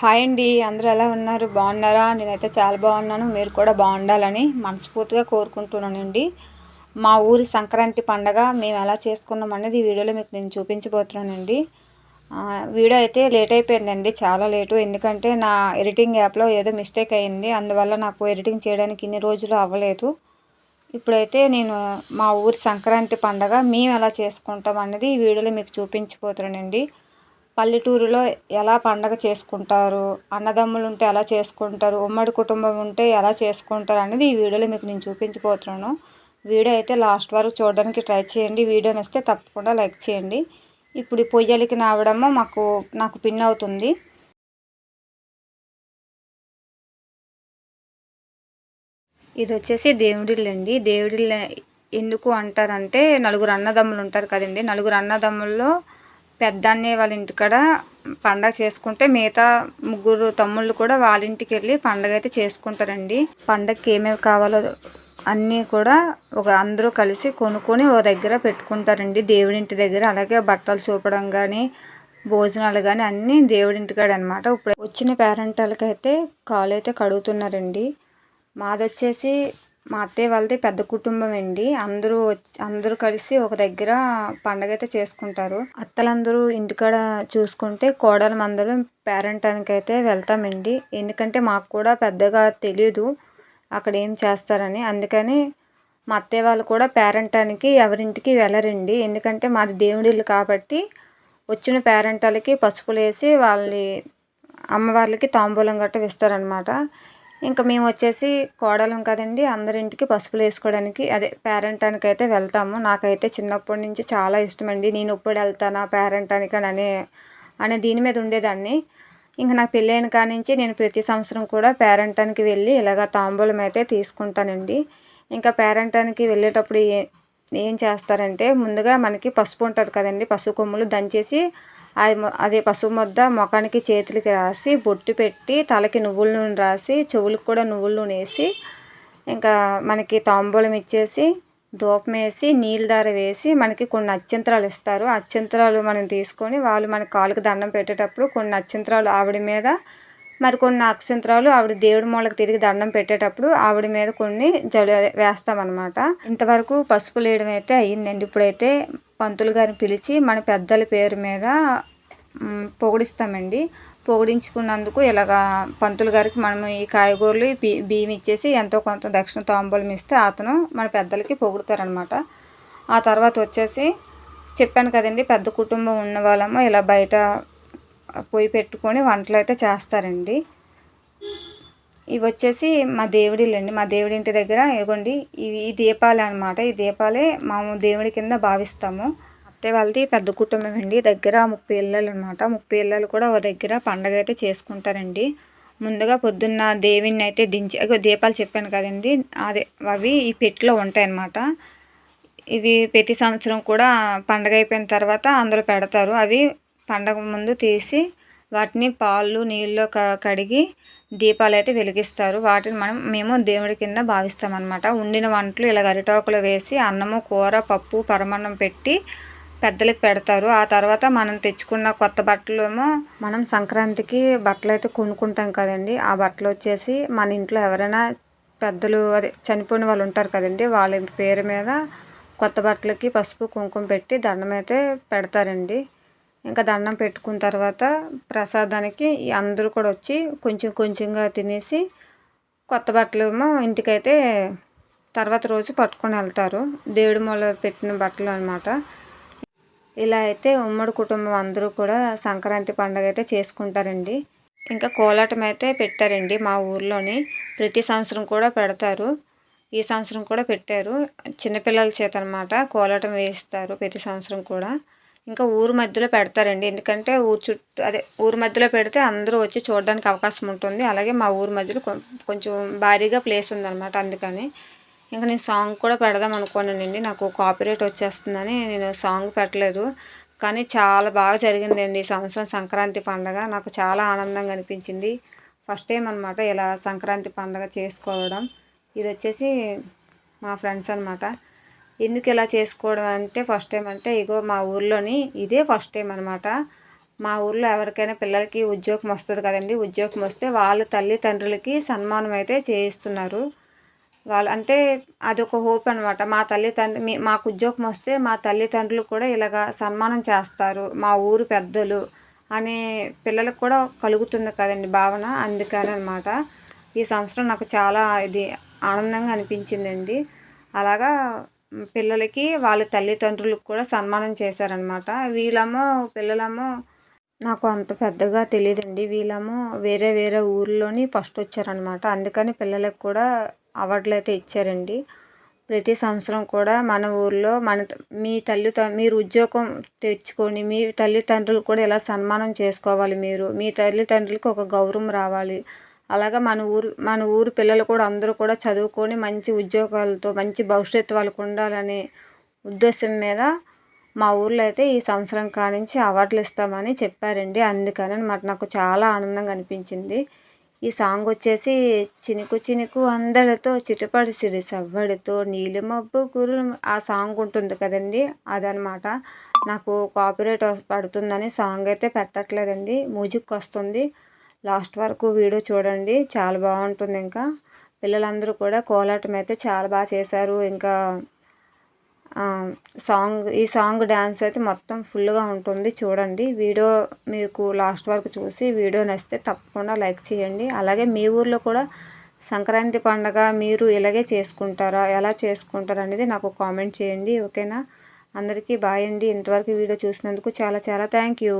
Hi అండి అందరూ ఎలా ఉన్నారు? బాగున్నారా? నేనైతే చాలా బాగున్నాను. మీరు కూడా బాగుండాలని మనస్ఫూర్తిగా కోరుకుంటున్నానండి. మా ఊరి సంక్రాంతి పండగ మేము ఎలా చేసుకున్నాం అనేది ఈ వీడియోలో మీకు నేను చూపించబోతున్నానండి. వీడియో అయితే లేట్ అయిపోయిందండి చాలా లేటు. ఎందుకంటే నా ఎడిటింగ్ యాప్లో ఏదో మిస్టేక్ అయింది అందువల్ల నాకు ఎడిటింగ్ చేయడానికి ఇన్ని రోజులు అవ్వలేదు. ఇప్పుడైతే నేను మా ఊరి సంక్రాంతి పండగ మేము ఎలా చేసుకుంటాం అనేది ఈ వీడియోలో మీకు చూపించిపోతున్నానండి పల్లెటూరులో ఎలా పండగ చేసుకుంటారు? అన్నదమ్ములు ఉంటే ఎలా చేసుకుంటారు? ఉమ్మడి కుటుంబం ఉంటే ఎలా చేసుకుంటారు? అనేది ఈ వీడియోలో మీకు నేను చూపించబోతున్నాను. వీడియో అయితే లాస్ట్ వరకు చూడడానికి ట్రై చేయండి. వీడియో నచ్చితే తప్పకుండా లైక్ చేయండి. ఇప్పుడు ఈ పొయ్యలకి నావడము మాకు నాకు పిన్ అవుతుంది. ఇది వచ్చేసి దేవుడిల్లు అండి దేవుడిల్లు ఎందుకు అంటారంటే నలుగురు అన్నదమ్ములు ఉంటారు కదండి. నలుగురు అన్నదమ్ముల్లో పెద్దాన్ని వాళ్ళ ఇంటికాడ పండగ చేసుకుంటే మిగతా ముగ్గురు తమ్ముళ్ళు కూడా వాళ్ళ ఇంటికి వెళ్ళి పండగ అయితే చేసుకుంటారండి. పండగకి ఏమేమి కావాలో అన్నీ కూడా ఒక అందరూ కలిసి కొనుక్కొని ఓ దగ్గర పెట్టుకుంటారండి. దేవుడి ఇంటి దగ్గర అలాగే బట్టలు చూపడం కానీ భోజనాలు కానీ అన్నీ దేవుడింటి ఇంటికాడ అనమాట ఇప్పుడు వచ్చిన పేరెంటాలకైతే కాలు అయితే కడుగుతున్నారండి. మాది వచ్చేసి మా అత్తయ్య వాళ్ళది పెద్ద కుటుంబం అండి. అందరూ వచ్చి అందరూ కలిసి ఒక దగ్గర పండగ అయితే చేసుకుంటారు. అత్తలందరూ ఇంటికాడ చూసుకుంటే కోడలు అందరం పేరంటానికి అయితే వెళ్తామండి. ఎందుకంటే మాకు కూడా పెద్దగా తెలియదు అక్కడ ఏం చేస్తారని. అందుకని మా అత్తయ్య వాళ్ళు కూడా పేరెంటానికి ఎవరింటికి వెళ్ళరండి. ఎందుకంటే మాది దేవుడి ఇల్లు కాబట్టి వచ్చిన పేరెంటాలకి పసుపులు వేసి వాళ్ళని అమ్మవార్లకి తాంబూలం గట్ట ఇస్తారనమాట ఇంకా మేము వచ్చేసి కోడలం కదండి అందరింటికి పసుపులు వేసుకోవడానికి అదే పేరెంటానికి అయితే వెళ్తాము. నాకైతే చిన్నప్పటి నుంచి చాలా ఇష్టం అండి నేను ఇప్పుడు వెళ్తానా పేరెంటానికి అని అనే దీని మీద ఉండేదాన్ని. ఇంకా నాకు పెళ్ళైన కాడి నుంచి నేను ప్రతి సంవత్సరం కూడా పేరెంటానికి వెళ్ళి ఇలాగ తాంబూలం అయితే తీసుకుంటానండి. ఇంకా పేరెంటానికి వెళ్ళేటప్పుడు ఏం చేస్తారంటే ముందుగా మనకి పసుపు ఉంటుంది కదండి పసుపు కొమ్ములు దంచేసి అది అదే పసుపు ముద్ద ముఖానికి చేతులకి రాసి బొట్టు పెట్టి తలకి నువ్వుల నూనె రాసి చెవులకు కూడా నువ్వుల నూనె వేసి ఇంకా మనకి తాంబూలం ఇచ్చేసి ధూపం వేసి నీళ్ళ దార వేసి మనకి కొన్ని అత్యంతరాలు ఇస్తారు. అత్యంతరాలు మనం తీసుకొని వాళ్ళు మన కాలుకి దండం పెట్టేటప్పుడు కొన్ని అత్యంతరాలు ఆవిడ మీద మరి కొన్ని అక్షంతరాలు ఆవిడ దేవుడి మూలకి తిరిగి దండం పెట్టేటప్పుడు ఆవిడ మీద కొన్ని జల వేస్తామన్నమాట. ఇంతవరకు పసుపు లేయడం అయితే అయ్యిందండి. ఇప్పుడైతే పంతులు గారిని పిలిచి మన పెద్దల పేరు మీద పొగిడిస్తామండి. పొగిడించుకున్నందుకు ఇలాగా పంతులు గారికి మనము ఈ కాయగూరలు ఈ బియ్యం ఇచ్చేసి ఎంతో కొంత దక్షిణ తాంబూలం ఇస్తే అతను మన పెద్దలకి పొగుడతారనమాట ఆ తర్వాత వచ్చేసి చెప్పాను కదండి పెద్ద కుటుంబం ఉన్న వాళ్ళము ఇలా బయట పొయ్యి పెట్టుకొని వంటలు అయితే చేస్తారండి. ఇవి వచ్చేసి మా దేవుడిలండి మా దేవుడి ఇంటి దగ్గర ఇవ్వండి. ఇవి ఈ దీపాలే అనమాట ఈ దీపాలే మేము దేవుడి కింద భావిస్తాము. అత్తే వాళ్ళది పెద్ద కుటుంబం అండి. దగ్గర ముప్పై ఇళ్ళలు అనమాట ముప్పై ఇళ్ళలు కూడా ఒక దగ్గర పండగ అయితే చేసుకుంటారండి. ముందుగా పొద్దున్న దేవిని అయితే దించి దీపాలు చెప్పాను కదండి. అదే అవి ఈ పెట్టిలో ఉంటాయి అన్నమాట. ఇవి ప్రతి సంవత్సరం కూడా పండగ అయిపోయిన తర్వాత అందులో పెడతారు. అవి పండగ ముందు తీసి వాటిని పాలు నీళ్ళలో కడిగి దీపాలు అయితే వెలిగిస్తారు. వాటిని మనం మేము దేవుడి కింద భావిస్తాం అనమాట ఉండిన వంటలు ఇలా అరిటాకులు వేసి అన్నము కూర పప్పు పరమాన్నం పెట్టి పెద్దలకు పెడతారు. ఆ తర్వాత మనం తెచ్చుకున్న కొత్త బట్టలు ఏమో మనం సంక్రాంతికి బట్టలు అయితే కొనుక్కుంటాం కదండి. ఆ బట్టలు వచ్చేసి మన ఇంట్లో ఎవరైనా పెద్దలు అదే చనిపోయిన వాళ్ళు ఉంటారు కదండి. వాళ్ళ పేరు మీద కొత్త బట్టలకి పసుపు కుంకుమ పెట్టి దండం అయితే పెడతారండి. ఇంకా దండం పెట్టుకున్న తర్వాత ప్రసాదానికి అందరూ కూడా వచ్చి కొంచెం కొంచెంగా తినేసి కొత్త బట్టలు ఏమో ఇంటికైతే తర్వాత రోజు పట్టుకొని వెళ్తారు. దేవుడి మూల పెట్టిన బట్టలు అనమాట ఇలా అయితే ఉమ్మడి కుటుంబం అందరూ కూడా సంక్రాంతి పండుగ అయితే చేసుకుంటారండి. ఇంకా కోలాటం అయితే పెట్టారండి మా ఊర్లోని. ప్రతి సంవత్సరం కూడా పెడతారు. ఈ సంవత్సరం కూడా పెట్టారు. చిన్నపిల్లల చేత అనమాట కోలాటం వేస్తారు ప్రతి సంవత్సరం కూడా. ఇంకా ఊరు మధ్యలో పెడతారండి. ఎందుకంటే ఊరు చుట్టూ అదే ఊరు మధ్యలో పెడితే అందరూ వచ్చి చూడడానికి అవకాశం ఉంటుంది. అలాగే మా ఊరు మధ్యలో కొంచెం భారీగా ప్లేస్ ఉందన్నమాట అందుకని. ఇంకా నేను సాంగ్ కూడా పెడదాం అనుకున్నానండి. నాకు కాపీరేట్ వచ్చేస్తుందని నేను సాంగ్ పెట్టలేదు. కానీ చాలా బాగా జరిగిందండి ఈ సంవత్సరం సంక్రాంతి పండగ. నాకు చాలా ఆనందంగా అనిపించింది. ఫస్ట్ టైం అనమాట ఇలా సంక్రాంతి పండగ చేసుకోవడం. ఇది వచ్చేసి మా ఫ్రెండ్స్ అనమాట ఎందుకు ఇలా చేసుకోవడం అంటే ఫస్ట్ టైం అంటే ఇగో మా ఊర్లోని ఇదే ఫస్ట్ టైం అనమాట మా ఊర్లో ఎవరికైనా పిల్లలకి ఉద్యోగం వస్తుంది కదండి. ఉద్యోగం వస్తే వాళ్ళ తల్లిదండ్రులకి సన్మానం అయితే చేయిస్తున్నారు. వాళ్ళు అంటే అదొక హోప్ అనమాట మా తల్లిదండ్రులు మీ మాకు ఉద్యోగం వస్తే మా తల్లిదండ్రులు కూడా ఇలాగ సన్మానం చేస్తారు. మా ఊరు పెద్దలు అనే పిల్లలకు కూడా కలుగుతుంది కదండి భావన అందుకని అనమాట ఈ సంవత్సరం నాకు చాలా ఇది ఆనందంగా అనిపించిందండి. అలాగా పిల్లలకి వాళ్ళ తల్లిదండ్రులకు కూడా సన్మానం చేశారనమాట వీళ్ళేమో పిల్లలేమో నాకు అంత పెద్దగా తెలియదండి వీళ్ళేమో వేరే వేరే ఊర్లోని ఫస్ట్ వచ్చారనమాట అందుకని పిల్లలకు కూడా అవార్డులు అయితే ఇచ్చారండి. ప్రతి సంవత్సరం కూడా మన ఊర్లో మన మీ తల్లి మీరు ఉద్యోగం తెచ్చుకొని మీ తల్లిదండ్రులు కూడా ఇలా సన్మానం చేసుకోవాలి మీరు? మీ తల్లిదండ్రులకు ఒక గౌరవం రావాలి. అలాగా మన ఊరు మన ఊరు పిల్లలు కూడా అందరూ కూడా చదువుకొని మంచి ఉద్యోగాలతో మంచి భవిష్యత్తు వాళ్ళకు ఉండాలనే ఉద్దేశం మీద మా ఊర్లో అయితే ఈ సంవత్సరం కానించి అవార్డులు ఇస్తామని చెప్పారండి. అందుకని అనమాట నాకు చాలా ఆనందంగా అనిపించింది. ఈ సాంగ్ వచ్చేసి చినుకు చినుకు అందరితో చిటపడి సిరి సవ్వడితో నీలి మబ్బు గురు ఆ సాంగ్ ఉంటుంది కదండి. అదనమాట నాకు కాపీరైట్ పడుతుందని సాంగ్ అయితే పెట్టట్లేదండి. మ్యూజిక్ వస్తుంది. లాస్ట్ వరకు వీడియో చూడండి. చాలా బాగుంటుంది ఇంకా. పిల్లలందరూ కూడా కోలాటం అయితే చాలా బాగా చేశారు. ఇంకా సాంగ్ ఈ సాంగ్ డ్యాన్స్ అయితే మొత్తం ఫుల్గా ఉంటుంది. చూడండి. వీడియో మీకు లాస్ట్ వరకు చూసి వీడియో నచ్చితే తప్పకుండా లైక్ చేయండి. అలాగే మీ ఊర్లో కూడా సంక్రాంతి పండగ మీరు ఇలాగే చేసుకుంటారా? ఎలా చేసుకుంటారా అనేది నాకు కామెంట్ చేయండి. ఓకేనా? అందరికీ బాయ్ అండి. ఇంతవరకు వీడియో చూసినందుకు చాలా చాలా థ్యాంక్ యూ.